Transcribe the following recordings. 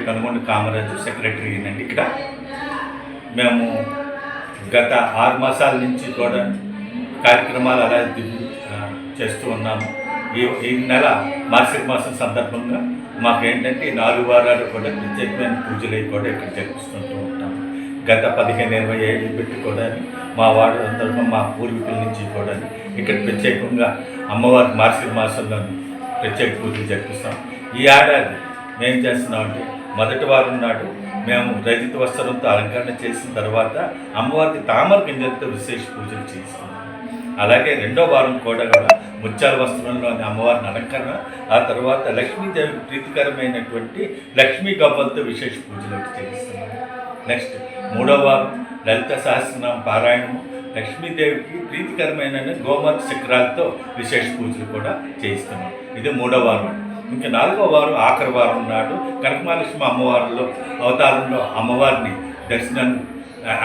Kanugonda Kamaraju secretary అండి ఇక్కడ మేము గత ఆరు మాసాల నుంచి కూడా కార్యక్రమాలు అలా చేస్తూ ఉన్నాము ఈ ఈ నెల మార్చి మాసం సందర్భంగా మాకేంటంటే నాలుగు వారాలు కూడా ప్రత్యేకమైన పూజలు అవి కూడా ఇక్కడ జరిపిస్తుంటూ ఉంటాము గత పదిహేను ఇరవై ఏళ్ళు పెట్టుకోవడానికి మా వాడు అందరూ మా పూర్వీకుల నుంచి కూడా ఇక్కడ ప్రత్యేకంగా అమ్మవారి మార్చి మాసంలో ప్రత్యేక పూజలు జరిపిస్తాం ఈ ఏడాది మేము చేస్తున్నామంటే మొదటి వారం నాడు మేము రజిత వస్త్రంతో అలంకరణ చేసిన తర్వాత అమ్మవారికి తామర గింజలతో విశేష పూజలు చేస్తున్నాం అలాగే రెండో వారం కూడా కూడా ముత్యాల వస్త్రంలోని అమ్మవారిని అలంకరణ ఆ తర్వాత లక్ష్మీదేవి ప్రీతికరమైనటువంటి లక్ష్మీ గవ్వలతో విశేష పూజలు ఒకటి చేయిస్తున్నాం. నెక్స్ట్ మూడో వారం లలిత సహస్రనామ పారాయణము లక్ష్మీదేవికి ప్రీతికరమైన గోమత శిఖరాలతో విశేష పూజలు కూడా చేయిస్తున్నాం. ఇది మూడో వారం. ఇంకా నాలుగో వారం ఆఖరి వారం నాడు కనకమహాలక్ష్మి అమ్మవారిలో అవతారంలో అమ్మవారిని దర్శనం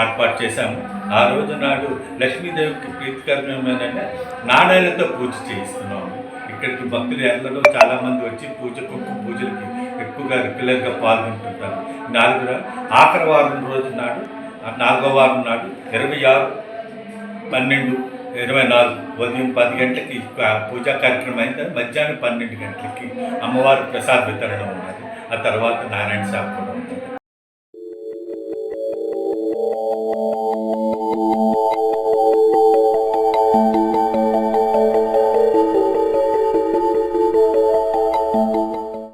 ఏర్పాటు చేశాము. ఆ రోజు నాడు లక్ష్మీదేవికి ప్రీతికరమైన నాణ్యాలతో పూజ చేయిస్తున్నాము. ఇక్కడికి భక్తులు ఎల్లరూ చాలామంది వచ్చి పూజ కుక్క పూజలకి ఎక్కువగా రెగ్యులర్గా పాల్గొంటుంటారు. నాలుగు ఆఖరి వారం రోజు నాడు నాలుగో వారం నాడు ఇరవై ఆరు పన్నెండు ఇరవై నాలుగు ఉదయం పది గంటలకి పూజా కార్యక్రమం అయిన తర్వాత మధ్యాహ్నం పన్నెండు గంటలకి అమ్మవారి ప్రసాద్ వితరణ ఉన్నది. ఆ తర్వాత నారాయణ సాగు